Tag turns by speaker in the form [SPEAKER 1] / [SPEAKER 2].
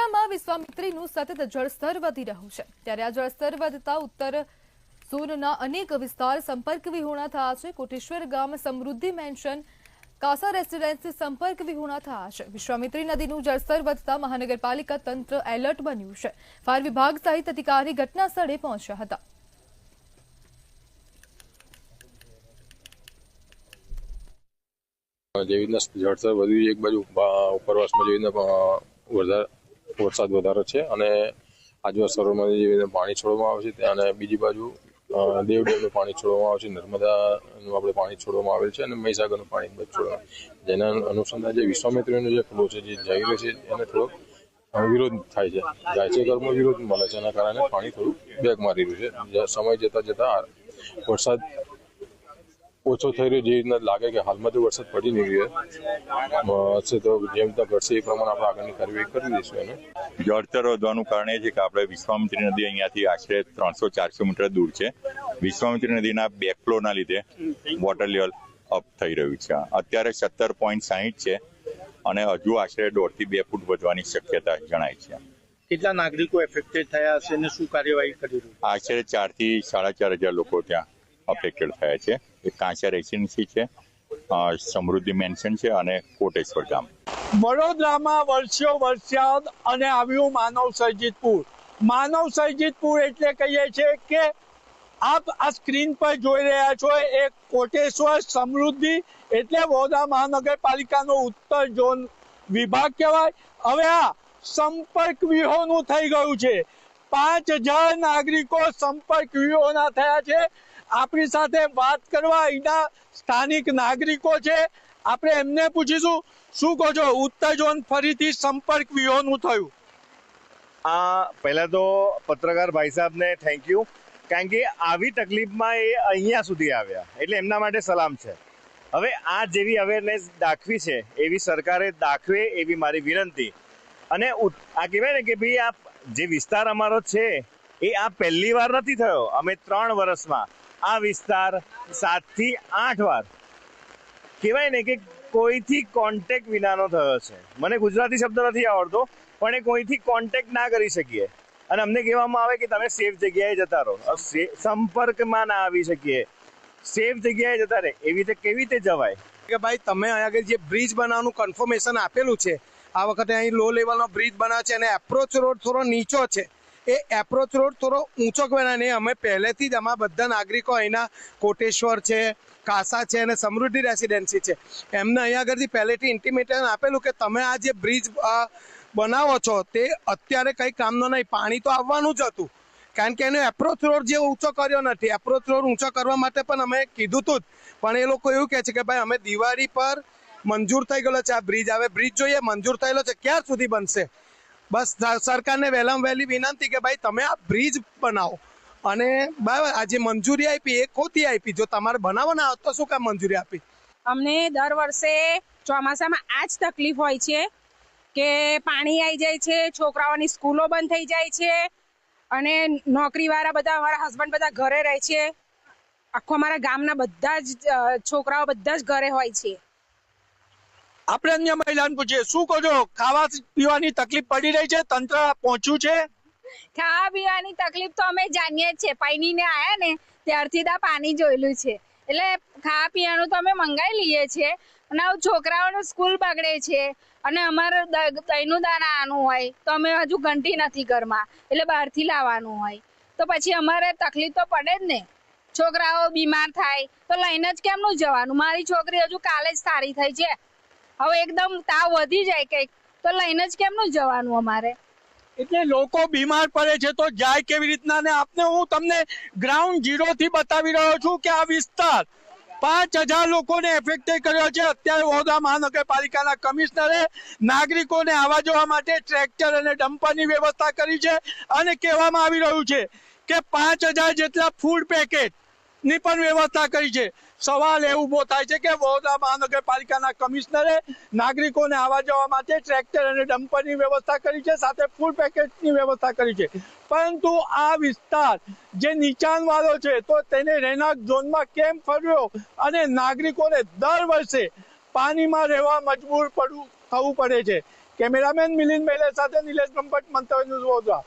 [SPEAKER 1] વડોદરામાં વિશ્વામિત્રીનું સતત જળસ્તર વધી રહ્યું છે. ત્યારે આ જળસ્તર વધતા ઉત્તર ઝોનના અનેક વિસ્તાર સંપર્ક વિહોણા થયા છે. કોટેશ્વર ગામ સમૃદ્ધિ મેન્શન કાસા રેસિડેન્સી સંપર્ક વિહોણા થયા છે. વિશ્વામિત્રી નદીનું જળસ્તર વધતા મહાનગરપાલિકા તંત્ર એલર્ટ બન્યું છે. ફાયર વિભાગ સહિત અધિકારી ઘટના સ્થળે પહોંચ્યા હતા.
[SPEAKER 2] જેવી રીતના જળસ્તર વધ્યું એક બાજુ ઉપરવાસમાં જેવી રીતના વરસાદ વધારે છે અને આજુબાજુ સરોવરમાં જેવી પાણી છોડવામાં આવે છે, ત્યાં અને બીજી બાજુ દેવ ડેમનું પાણી છોડવામાં આવે છે, નર્મદાનું આપણે પાણી છોડવામાં આવેલ છે અને મહીસાગરનું પાણી બધું છોડવામાં જેના અનુસંધાન જે વિશ્વામિત્રીનો જે ફ્લો છે, જે જઈ રહ્યો છે, એને થોડોક વિરોધ થાય છે. ગાયચે કર્મમાં વિરોધ મળે છે એના કારણે પાણી થોડું બેગ મારી રહ્યું છે. સમય જતાં જતાં વરસાદ ઓછો થઈ રહ્યો જે રીતના લાગે કે હાલમાં જો વરસાદ પડી નહીં રહ્યો હશે તો જેમ રીતના ઘટશે એ પ્રમાણે આપણે આગળની કાર્યવાહી કરી દઈશું એને.
[SPEAKER 3] જળચર વધવાનું કારણ એ છે કે આપણે વિશ્વામિત્રી નદી અહીંયાથી આશરે ત્રણસો ચારસો મીટર દૂર છે. વિશ્વામિત્રી નદીના બેકફ્લોના લીધે વોટર લેવલ અપ થઈ રહ્યું છે. અત્યારે સત્તર પોઈન્ટ સાહીઠ છે અને હજુ આશરે દોઢથી બે ફૂટ વધવાની શક્યતા જણાય છે.
[SPEAKER 4] કેટલા નાગરિકો એફેક્ટેડ થયા હશે અને શું કાર્યવાહી કરી રહ્યું
[SPEAKER 3] આશરે ચારથી સાડા ચાર હજાર લોકો ત્યાં અફેક્ટેડ થયા છે. કાંસા રેસિડેન્સી છે સમૃદ્ધિ મેન્શન છે અને કોટેશ્વર ગામ.
[SPEAKER 4] વડોદરામાં વર્ષો વરસાદ અને આવ્યું માનવ સર્જિતપુર. માનવ સર્જિતપુર એટલે કહીએ છીએ કે આપ આ સ્ક્રીન પર જોઈ રહ્યા છો એ કોટેશ્વર સમૃદ્ધિ એટલે વડોદરા મહાનગરપાલિકાનો ઉત્તર ઝોન વિભાગ કહેવાય. હવે આ સંપર્ક વિહોનું થઈ ગયું છે. પાંચ હજાર નાગરિકો સંપર્ક વિહોના થયા છે. આપણી સાથે વાત કરવા અહીંના સ્થાનિક નાગરિકો છે. આપણે એમને પૂછીશું, શું કહો છો? ઉત્તર ઝોન ફરીથી સંપર્ક વિહોનું થયું.
[SPEAKER 5] આ, પહેલા તો પત્રકાર ભાઈ સાહેબને થેન્ક યુ કારણ કે આવી તકલીફમાં એ અહીંયા સુધી આવ્યા. એટલે એમના માટે સલામ છે. હવે આ જેવી અવેરનેસ દાખવી છે, એવી સરકારે દાખવે એવી મારી વિનંતી. અને આ કહેવાય ને કે ભાઈ આ જે વિસ્તાર અમારો છે, એ આ પહેલી વાર નથી થયો. અમે ત્રણ વર્ષમાં આ વિસ્તાર સાતથી આઠ વાર. કહેવાય ને કે કોઈથી કોન્ટેક્ટ વિનાનો થયો છે. મને ગુજરાતી શબ્દ નથી આવડતો, પણ એ કોઈથી કોન્ટેક્ટ ના કરી શકીએ. અને અમને કહેવામાં આવે કે તમે સેફ જગ્યાએ જતા રહો. સંપર્કમાં ના આવી શકીએ. સેફ જગ્યાએ જતા રહે. એવી રીતે કેવી રીતે જવાય?
[SPEAKER 6] કે ભાઈ, તમે અહીંયા આગળ જે બ્રિજ બનાવવાનું કન્ફર્મેશન આપેલું છે, આ વખતે અહીં લો લેવલનો બ્રિજ બનાવે છે અને એપ્રોચ રોડ થોડો નીચો છે. એ એપ્રોચ રોડ થોડો ઊંચો નહીં. અમે પહેલેથી જ અમારા બધા નાગરિકો અહીંના કોટેશ્વર છે, કાસા છે અને સમૃદ્ધિ રેસિડેન્સી છે. એમને અહીંયા આગળથી પહેલેથી ઇન્ટિમેશન આપેલું કે તમે આ જે બ્રિજ બનાવો છો તે અત્યારે કંઈ કામનો નહીં. પાણી તો આવવાનું જ હતું. કારણ કે એનો એપ્રોચ રોડ જે ઊંચો કર્યો નથી. એપ્રોચ રોડ ઊંચો કરવા માટે પણ અમે કીધું તું જ. પણ એ લોકો એવું કહે છે કે ભાઈ અમે દિવાળી પર મંજૂર થઈ ગયેલો છે. આ બ્રિજ હવે બ્રિજ જોઈએ, મંજૂર થયેલો છે. ક્યાર સુધી બનશે? બસ સરકારને વહેલામાં વહેલી વિનંતી કે ભાઈ તમે આ બ્રિજ બનાવો. અને બરાબર આ જે મંજૂરી આપી એ ખોટી આપી. જો તમારે બનાવવાના હોત તો શું કામ મંજૂરી આપી?
[SPEAKER 7] અમને દર વર્ષે ચોમાસામાં આ જ તકલીફ હોય છે કે પાણી આવી જાય છે, છોકરાઓની સ્કૂલો બંધ થઈ જાય છે, અને નોકરીવાળા બધા, અમારા હસબન્ડ બધા ઘરે રહે છે. આખો અમારા ગામના બધા જ છોકરાઓ બધા જ ઘરે હોય છે.
[SPEAKER 4] આપણે અન્ય મહિલાને પૂછીએ, શું કહો છો? ખાવા પીવાની તકલીફ પડી રહી છે? તંત્ર પહોંચ્યું છે?
[SPEAKER 7] ખાવા પીવાની તકલીફ તો અમે જાણીએ જ છે પૈનીને આયા ને, ત્યારથી તો પાણી જોયેલું છે. એટલે ખાવા પીવાનું તો અમે મંગાવી લઈએ છીએ. અને છોકરાઓનું સ્કૂલ બગડે છે. અને અમારે દહીંનું દાણા આનું હોય, તો અમે હજુ ઘંટી નથી ઘરમાં. એટલે બહારથી લાવવાનું હોય. તો પછી અમારે તકલીફ તો પડે જ ને. છોકરાઓ બીમાર થાય, તો લઈને જ કેમનું જવાનું? મારી છોકરી હજુ કાલે જ સારી થઈ છે. હવે એકદમ તાવ વધી જાય કંઈક, તો લઈને જ કેમનું જવાનું અમારે?
[SPEAKER 4] એટલે લોકો બીમાર પડે છે તો જાય કેવી રીતના ને આપને હું તમને ગ્રાઉન્ડ ઝીરો થી બતાવી રહ્યો છું કે આ વિસ્તાર પાંચ હજાર લોકોને એફેક્ટેડ કર્યો છે. અત્યારે વડોદરા મહાનગરપાલિકાના કમિશનરે નાગરિકોને આવવા જવા માટે ટ્રેક્ટર અને ડમ્પરની વ્યવસ્થા કરી છે અને કહેવામાં આવી રહ્યું છે કે પાંચ હજાર જેટલા ફૂડ પેકેટ ની પણ વ્યવસ્થા કરી છે. સવાલ એ ઊભો થાય છે કે વડોદરા મહાનગરપાલિકાના કમિશનરે નાગરિકોને આવવા જવા માટે ટ્રેક્ટર અને ડમ્પરની વ્યવસ્થા કરી છે, સાથે ફૂડ પેકેટની વ્યવસ્થા કરી છે. પરંતુ આ વિસ્તાર જે નીચાણવાળો છે, તો તેને રહેણાંક ઝોનમાં કેમ ફર્યો અને નાગરિકોને દર વર્ષે પાણીમાં રહેવા મજબૂર પડવું થવું પડે છે? કેમેરામેન મિલિંદ મહેલે સાથે નિલેશ બ્રહ્મભટ્ટ, મંતવ્ય ન્યૂઝ વડોદરા.